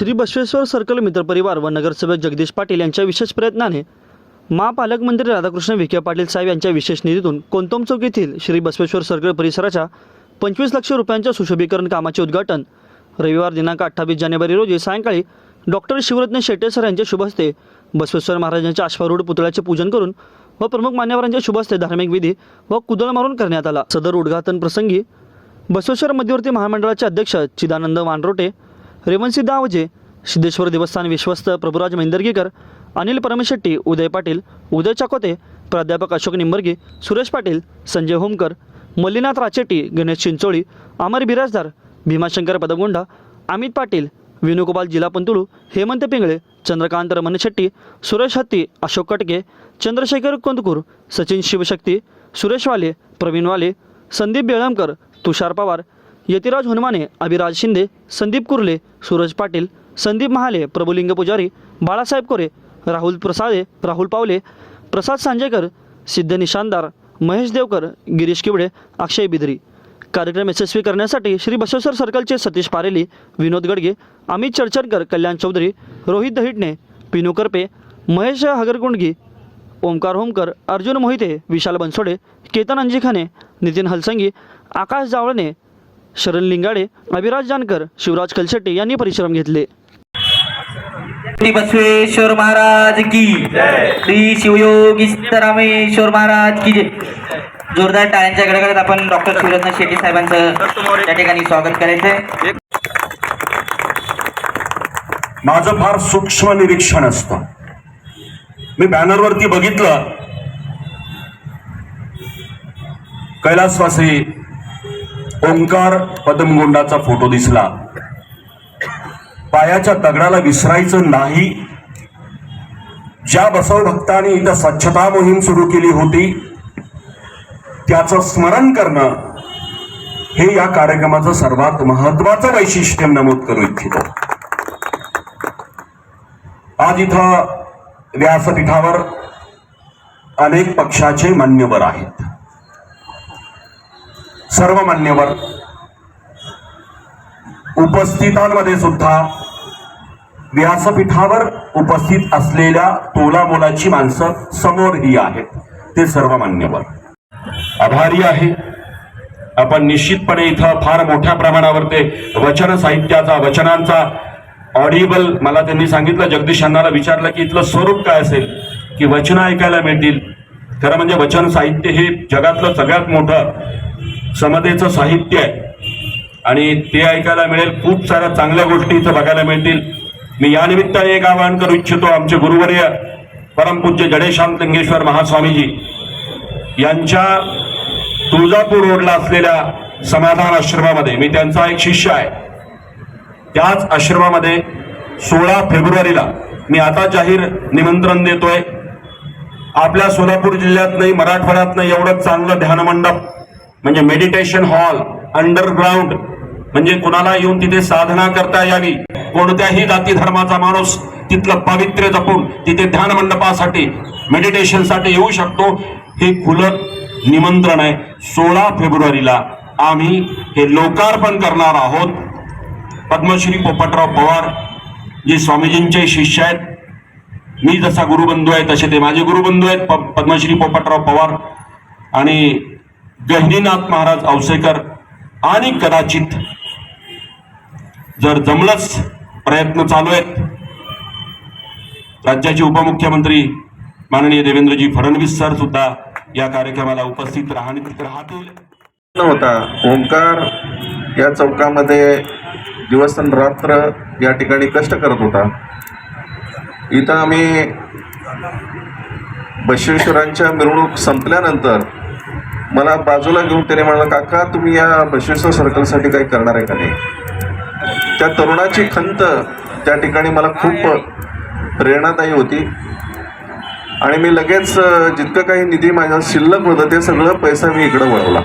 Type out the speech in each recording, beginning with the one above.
Shri Basaveshwar circle मित्रपरिवार व नगरसेवक जगदीश पाटील यांच्या विशेष प्रयत्नाने महापालकमंत्री राधाकृष्ण विखे पाटील साहेब यांच्या विशेष निधीतून कोणतोम चौक येथील श्री बसवेश्वर सर्कल परिसराच्या पंचवीस लक्ष रुपयांच्या सुशोभीकरण कामाचे उद्घाटन रविवार दिनांक अठ्ठावीस जानेवारी रोजी सायंकाळी डॉक्टर शिवरत्न शेट्टे सर यांच्या शुभहस्ते बसवेश्वर महाराजांच्या अश्वारूढ पुतळ्याचे पूजन करून व प्रमुख मान्यवरांच्या शुभहस्ते धार्मिक विधी व कुदळ मारून करण्यात आला. सदर उद्घाटन प्रसंगी बसवेश्वर मध्यवर्ती महामंडळाचे अध्यक्ष चिदानंद वानरोटे रेवणसिद्ध आवजे सिद्धेश्वर देवस्थान विश्वस्त प्रभुराज मेंदरगीकर अनिल परमेशेट्टी उदय पाटील उदय चाकोते प्राध्यापक अशोक निंबर्गे सुरेश पाटील संजय होमकर मल्लीनाथ राचेट्टी गणेश चिंचोळी अमर बिराजदार भीमाशंकर पदगोंडा अमित पाटील वेणुगोपाल जिला पंतुळू हेमंत पिंगळे चंद्रकांत रमण शेट्टी सुरेश हत्ती अशोक कटके चंद्रशेखर कोंदकूर सचिन शिवशक्ती सुरेश वाले प्रवीण वाले संदीप बेळमकर तुषार पवार यतिराज हनुमाने अभिराज शिंदे संदीप कुर्ले सूरज पाटील संदीप महाले प्रभुलिंग पुजारी बाळासाहेब कोरे राहुल प्रसादे राहुल पावले प्रसाद सांजेकर सिद्ध निशानदार महेश देवकर गिरीश किवडे अक्षय बिदरी. कार्यक्रम यशस्वी करण्यासाठी श्री बसवेश्वर सर्कलचे सतीश पारेली विनोद गडगे अमित चडचणकर कल्याण चौधरी रोहित दहिटणे पिनू करपे महेश हगरकुंडगी ओमकार होमकर अर्जुन मोहिते विशाल बनसोडे केतन अंजिखाने नितीन हलसंगी आकाश जावळणे शरण लिंगाडे अभिराज जानकर शिवराज कलशेट्टी यांनी परिश्रम घेतले. श्री बसवेश्वर महाराज की श्री शिवयोगी सिद्धरामेश्वर महाराज की जय. जोरदार टाळ्यांच्या गडगडात आपण डॉक्टर शिवरत्न शेट्टी साहेबांचं त्या ठिकाणी स्वागत करायचंय. माझं फार सूक्ष्म निरीक्षण असतं. मी बॅनरवरती बघितलं. कैलासवासी ओंकार पदमगोंडाचा फोटो दिसला. पायाच्या दगडाला विसरायचं नाही. ज्या बसव भक्तांनी इथं स्वच्छता मोहीम सुरू केली होती त्याचं स्मरण करणं हे या कार्यक्रमाचं सर्वात महत्वाचं वैशिष्ट्य नमूद करू इच्छितो. आज इथं व्यासपीठावर अनेक पक्षाचे मान्यवर आहेत. सर्व मान्यवर उपस्थितांमध्ये सुद्धा व्यासपीठावर उपस्थित असलेल्या तोला मोलाची माणसं समोरही आहेत. ते सर्व मान्यवर आभारी आहे. आपण निश्चितपणे इथं फार मोठ्या प्रमाणावर ते वचन साहित्याचा वचनांचा ऑडिबल मला त्यांनी सांगितलं जगदीश अण्णाला विचारलं की इथलं स्वरूप काय असेल? की वचनं ऐकायला मिळतील? खरं म्हणजे वचन साहित्य हे जगातलं सगळ्यात मोठं समतेचं साहित्य आहे. आणि ते ऐकायला मिळेल खूप साऱ्या चांगल्या गोष्टी इथं बघायला मिळतील. मी या निमित्ताने एक आवाहन करू इच्छितो आमचे गुरुवर्य परमपूज्य जडेशांत लिंगेश्वर महास्वामीजी. यांच्या तुळजापूर रोडला असलेल्या समाधान आश्रमामध्ये मी त्यांचा एक शिष्य आहे. त्याच आश्रमामध्ये सोळा फेब्रुवारीला मी आता जाहीर निमंत्रण देतोय. आपल्या सोलापूर जिल्ह्यात नाही मराठवाड्यात नाही एवढं चांगलं ध्यानमंडप म्हणजे मेडिटेशन हॉल अंडरग्राऊंड म्हणजे कुणाला येऊन तिथे साधना करता यावी? कोणत्याही जाती धर्माचा माणूस तिथलं पावित्र्य जपून तिथे ध्यान मंडपासाठी मेडिटेशनसाठी येऊ शकतो. हे खुलं निमंत्रण आहे. सोळा फेब्रुवारीला आम्ही हे लोकार्पण करणार आहोत. पद्मश्री पोपटराव पवार जे स्वामीजींचे शिष्य आहेत. मी जसा गुरुबंधू आहे तसे ते माझे गुरुबंधू आहेत प पद्मश्री पोपटराव पवार. आणि गहिनीनाथ महाराज औसेकर आणि कदाचित जर जमलंच प्रयत्न चालू आहेत राज्याचे उपमुख्यमंत्री माननीय देवेंद्रजी फडणवीस सर सुद्धा या कार्यक्रमाला उपस्थित राहणे राहतील. होता. ओंकार या चौकामध्ये दिवस आणि रात्र या ठिकाणी कष्ट करत होता. इथं आम्ही बसवेश्वरांच्या मिरवणूक संपल्यानंतर मला बाजूला घेऊन त्याने म्हणाला काका तुम्ही या बशेश्वर सर्कलसाठी काही करणार आहे का नाही? त्या तरुणाची खंत त्या ठिकाणी मला खूप प्रेरणादायी होती. आणि मी लगेच जितकं काही निधी माझ्या शिल्लक होतं ते सगळं पैसा मी इकडं वळवला.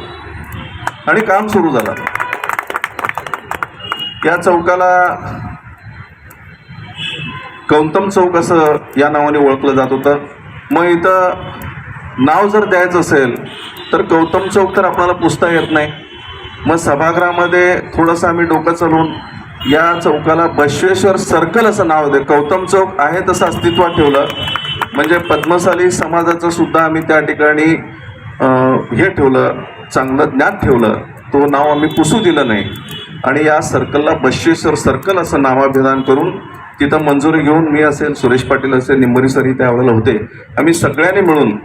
आणि काम सुरू झालं. या चौकाला गौतम चौक असं या नावाने ओळखलं जात होतं. मग इथं नाव जर द्यायचं असेल तर गौतम चौक तर आपल्याला पुसता येत नाही. मग सभागृहामध्ये थोडंसं आम्ही डोकं चालवून या चौकाला बसवेश्वर सर्कल असं नाव दे गौतम चौक आहे तसं अस्तित्वात ठेवलं. म्हणजे पद्मशाली समाजाचं सुद्धा आम्ही त्या ठिकाणी हे ठेवलं चांगलं ज्ञात ठेवलं. तो नाव आम्ही पुसू दिलं नाही. आणि या सर्कलला बसवेश्वर सर्कल असं नावाभिधान करून तिथं मंजुरी घेऊन मी असेल सुरेश पाटील असेल निंबरी सर ही त्यावेळेला होते. आम्ही सगळ्यांनी मिळून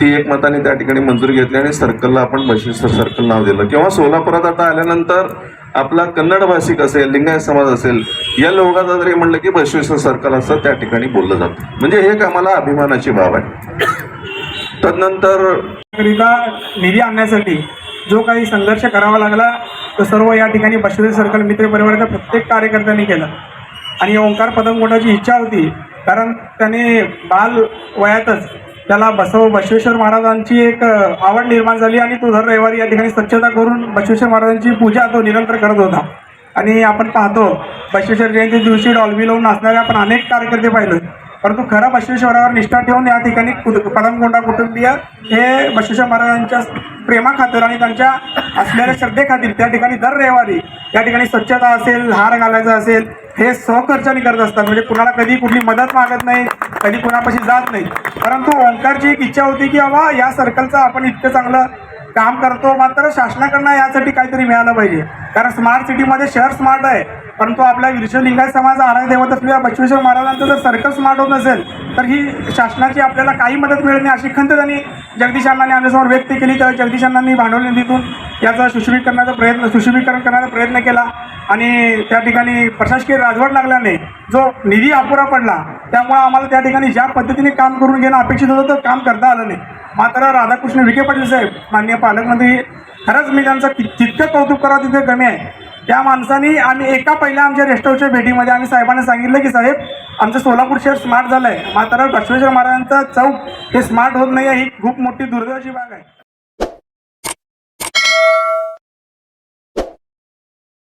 ती एकमताने त्या ठिकाणी मंजुरी घेतली आणि सर्कलला आपण बसवेश्वर सर्कल नाव दिलं. किंवा सोलापुरात आता आल्यानंतर आपला कन्नड भाषिक असेल लिंगायत समाज असेल या लोकांचा जरी म्हणलं की बसवेश्वर सर्कल असं त्या ठिकाणी बोललं जातं. म्हणजे हे एक आम्हाला अभिमानाची बाब आहे. तदनंतर निधी आणण्यासाठी जो काही संघर्ष करावा लागला तो सर्व या ठिकाणी बसवेश्वर सर्कल मित्र परिवाराच्या प्रत्येक कार्यकर्त्यांनी केला. आणि ओंकार पदमकोटाची इच्छा होती कारण त्याने बाल वयातच त्याला बसव बसवेश्वर महाराजांची एक आवड निर्माण झाली आणि तो दर रविवारी या ठिकाणी स्वच्छता करून बसवेश्वर महाराजांची पूजा तो निरंतर करत होता. आणि आपण पाहतो बसवेश्वर जयंती दिवशी डॉल्बी लावून नाचणारे आपण अनेक कार्यकर्ते पाहिले परंतु खरं बसवेश्वरावर निष्ठा ठेवून या ठिकाणी कुद- कुटुंबीय हे बसवेश्वर महाराजांच्या प्रेमाखातर आणि त्यांच्या असलेल्या श्रद्धेखातीर त्या ठिकाणी दर रविवारी या ठिकाणी स्वच्छता असेल हार घालायचा असेल हे सहखर्चाने करत असतात. म्हणजे कुणाला कधी कुठली मदत मागत नाही कधी कोणापाशी जात नाही. परंतु ओंकारची एक इच्छा होती की बाबा या सर्कलचं आपण इतकं चांगलं काम करतो मात्र शासनाकडनं यासाठी काहीतरी मिळालं पाहिजे. कारण स्मार्ट सिटीमध्ये शहर स्मार्ट आहे. परंतु आपल्या विश्वलिंगाय समाज आराध्य देवत असलेल्या बसवेश्वर महाराजांचं जर सर्कल स्मार्ट होत नसेल तर ही शासनाची आपल्याला काही मदत मिळत नाही अशी खंत त्यांनी जगदीश अण्णांनी आमच्यासमोर व्यक्त केली. तर जगदीश अण्णांनी भांडवल निधीतून याचा सुशोभित प्रयत्न सुशोभीकरण करण्याचा प्रयत्न केला. आणि त्या ठिकाणी प्रशासकीय राजवट लागल्याने जो निधी अपुरा पडला त्यामुळे आम्हाला त्या ठिकाणी ज्या पद्धतीने काम करून घेणं अपेक्षित होतं तर काम करता आलं नाही. मात्र राधाकृष्ण विखे पाटील साहेब माननीय पालकमंत्री खरंच मी त्यांचं तितकं कौतुक करावं तिथे कमी आहे. त्या माणसाने आम्ही एका पहिल्या आमच्या रेस्टॉरंटच्या भेटीमध्ये आम्ही साहेबांना सांगितलं की साहेब आमचं सोलापूर शहर स्मार्ट झालं आहे मात्र बसवेश्वर महाराजांचा चौक हे स्मार्ट होत नाही आहे ही खूप मोठी दुर्दैवाची बाग आहे.